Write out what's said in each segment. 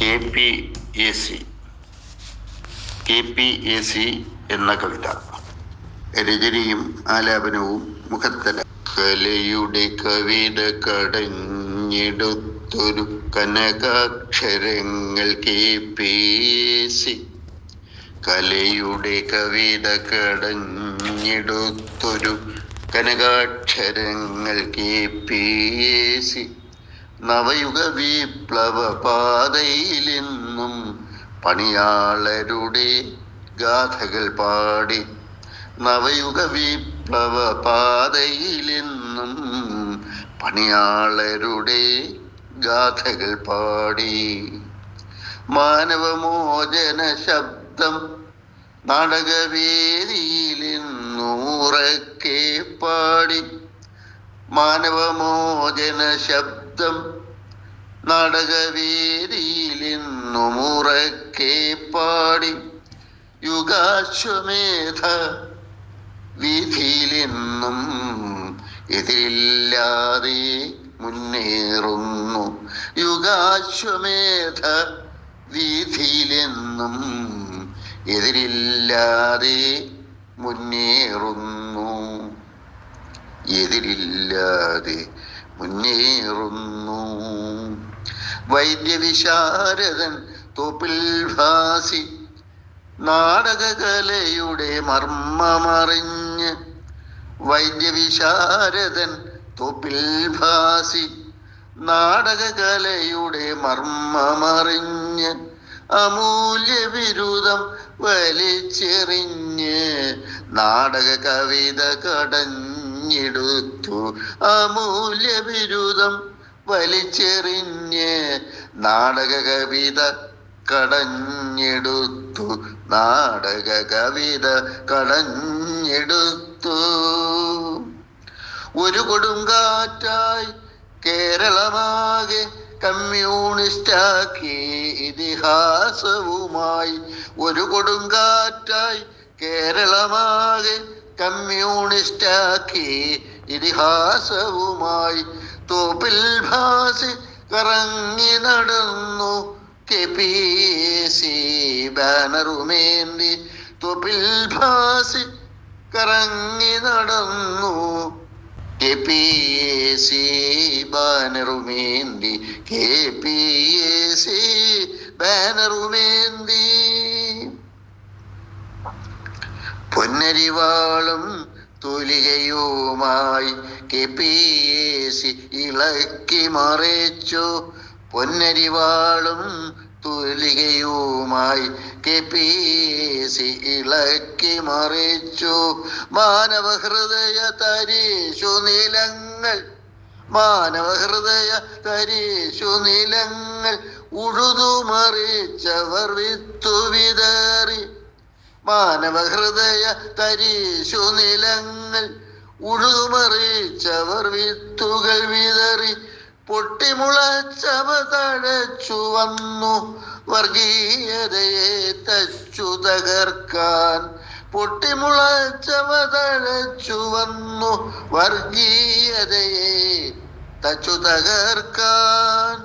K P A C K P A C എന്ന കവിത. രചനയും ആലാപനവും മുഖത്തല. കലയുടെ കവിത കടഞ്ഞെടുത്തൊരു കനകാക്ഷരങ്ങൾ കെ പി സി. കലയുടെ കവിത കടഞ്ഞെടുത്തൊരു കനകാക്ഷരങ്ങൾ കെ പി സി. നവയുഗ വിപ്ലവ പാതയിലെന്നും പണിയാളരുടെ ഗാഥകൾ പാടി. നവയുഗ വിപ്ലവ പാതയിലെന്നും പണിയാളരുടെ ഗാഥകൾ പാടി. മാനവമോചന ശബ്ദം നാടകവേദിയിലെന്നൂറക്കെ പാടി. മാനവമോചന ശബ്ദം നാടകവേദിയിലെന്നുമുറക്കെ പാടി യുഗാശ്വമേധ വീഥിയിലെന്നും എതിരില്ലാതെ മുന്നേറുന്നു. യുഗാശ്വമേധ വിധിയിലെന്നും എതിരില്ലാതെ മുന്നേറുന്നു. എതിരില്ലാതെ മുന്നേറുന്നു. വൈദ്യവിശാരദൻ തോപ്പിൽ ഭാസി നാടകകലയുടെ മർമ്മമറിഞ്ഞ് വൈദ്യവിശാരദൻ തോപ്പിൽ ഭാസി നാടകകലയുടെ മർമ്മമറിഞ്ഞ് അമൂല്യ വിരുദം വലിച്ചെറിഞ്ഞ് നാടക കവിത കടഞ്ഞെടുത്തു അമൂല്യ ബിരുദം വലിച്ചെറിഞ്ഞ് നാടക കവിത കടഞ്ഞെടുത്തു നാടക കവിത കടഞ്ഞെടുത്തു. ഒരു കൊടുങ്കാറ്റായി കേരളമാകെ കമ്മ്യൂണിസ്റ്റാക്കി ഇതിഹാസവുമായി ഒരു കൊടുങ്കാറ്റായി കേരളമാകെ കമ്മ്യൂണിസ്റ്റാക്കി ഇതിഹാസവുമായി തോപ്പിൽ ഭാസി കറങ്ങി നടന്നു. കെ പി സി ബാനറുമേന്തി തോപ്പിൽ ഭാസി കറങ്ങി നടന്നു. കെ പി എ സി ബാനറുമേന്തി കെ പി എ സി ബാനറുമേന്തി. പൊന്നരിവാളും തുലികയുമായി സി ഇളക്കി മറിച്ചു. പൊന്നരിവാളും തുലികയുമായി കെ പി സി ഇളക്കി മറിച്ചു. മാനവഹൃദയ തരീശു നിലങ്ങൾ മാനവഹൃദയ തരീശു നിലങ്ങൾ ഉഴുതുമറിച്ചവർ വിത്തു വിതറി. മാനവഹൃദയ തരീശു നിലങ്ങൾ ഉഴുതുമറിച്ചവർ വിത്തുകൾ വിതറി പൊട്ടിമുളച്ചവ തഴച്ചു വന്നു. വർഗീയതയെ തച്ചു തകർക്കാൻ പൊട്ടിമുളച്ചവ തഴച്ചു വന്നു. വർഗീയതയെ തച്ചു തകർക്കാൻ.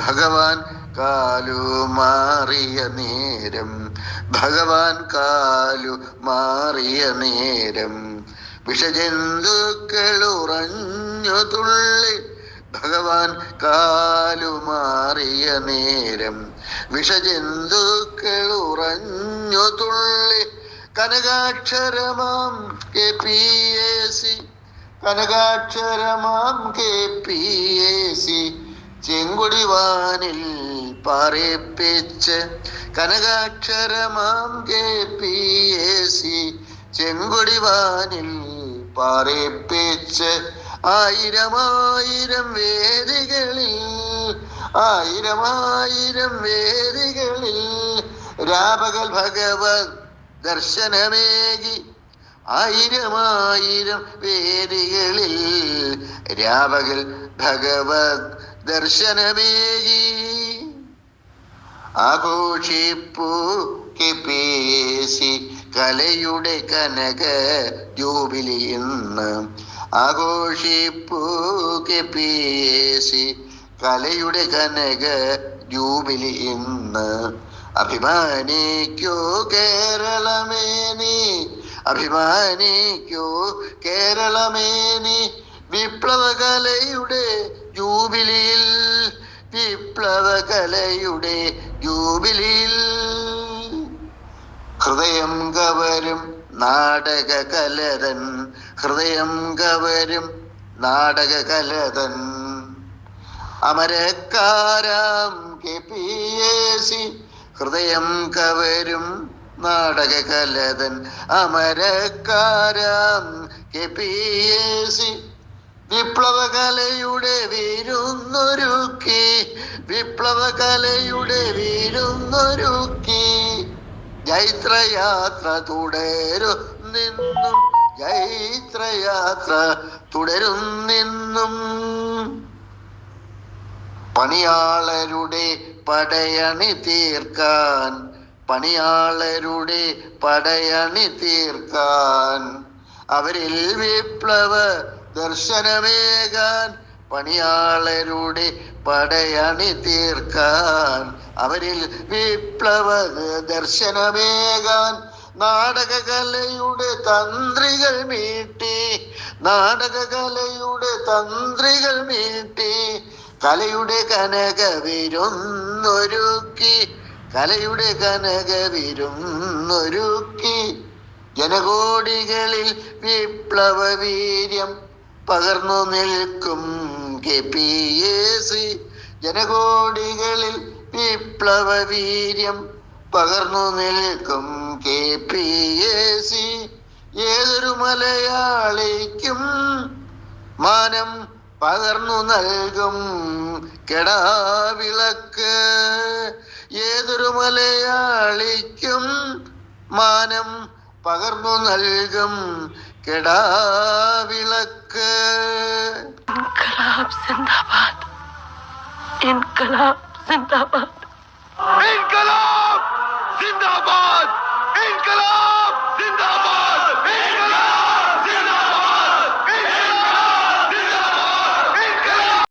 ഭഗവാൻ കാലു മാറിയ നേരം ഭഗവാൻ കാലു മാറിയ നേരം. വിഷജന്തുക്കൾ ഉറഞ്ഞു തുള്ളി ഭഗവാൻ കാലു മാറിയ നേരം. വിഷജന്തുക്കൾ ഉറഞ്ഞു തുള്ളി കനകാക്ഷരമാം കെ പി എ സി കനകാക്ഷരമാം കെ പി ചെങ്കുടിവാനിൽ പാറേപ്പിച്ച് കനകാക്ഷരമാം കെ പി എ സി. ചെങ്കുടിവാനിൽ പാറേപ്പിച്ച് ആയിരമായിരം വേദികളിൽ ആയിരമായിരം വേദികളിൽ രാപകൽ ഭഗവത് ദർശനമേകി ആയിരമായിരം വേദികളിൽ രാപകൽ ഭഗവത് ദർശനമേകി. ആഘോഷിപ്പൂ കലയുടെ കനക ജൂബിലി ഇന്ന്. ആഘോഷിപ്പൂ കലയുടെ കനക ജൂബിലി ഇന്ന്. അഭിമാനിക്കൂ കേരളമേ നീ അഭിമാനിക്കൂ കേരളമേ നീ. വിപ്ലവകലയുടെ ജൂബിലിയിൽ വിപ്ലവകലയുടെ ജൂബിലിയിൽ. ഹൃദയം കവരും നാടക കലരൻ ഹൃദയം കവരും നാടക കലരൻ അമരക്കാരാം കെ പി എ സി ഹൃദയം കവരും നാടക കലതൻ അമരക്കാരാം കെ പി എ സി വിപ്ലവകലയുടെ വീരുന്നൊരുക്കി വിപ്ലവകലയുടെ വീരുന്നൊരുക്കി. ജൈത്രയാത്ര തുടരുന്നിന്നും ജൈത്രയാത്ര തുടരുന്നിന്നും പണിയാളരുടെ പടയണി തീർക്കാൻ പണിയാളരുടെ പടയണി തീർക്കാൻ. അവരിൽ വിപ്ലവ ദർശനമേകാൻ പണിയാളരുടെ പടയണി തീർക്കാൻ. അവരിൽ വിപ്ലവ ദർശനമേകാൻ നാടകകലയുടെ തന്ത്രികൾ മീട്ടി നാടകകലയുടെ തന്ത്രികൾ മീട്ടി കലയുടെ കനക വിരുന്നൊരുക്കി കലയുടെ കനക വിരുന്നൊരുക്കി ജനകോടികളിൽ വിപ്ലവ വീര്യം പകർന്നു നിൽക്കും കെ പി എ സി. ജനകോടികളിൽ വിപ്ലവ വീര്യം പകർന്നു നിൽക്കും കെ പി എ സി. ഏതൊരു മലയാളിക്കും മാനം പകർന്നു നൽകും കെടാവിളക്ക്. ഏതൊരു മലയാളിക്കും മാനം പകർന്നു നൽകും கெடா விளக்கு. இன்கலாப் சிந்தாபாத். இன்கலாப் சிந்தாபாத். இன்கலாப் சிந்தாபாத். இன்கலாப் சிந்தாபாத்.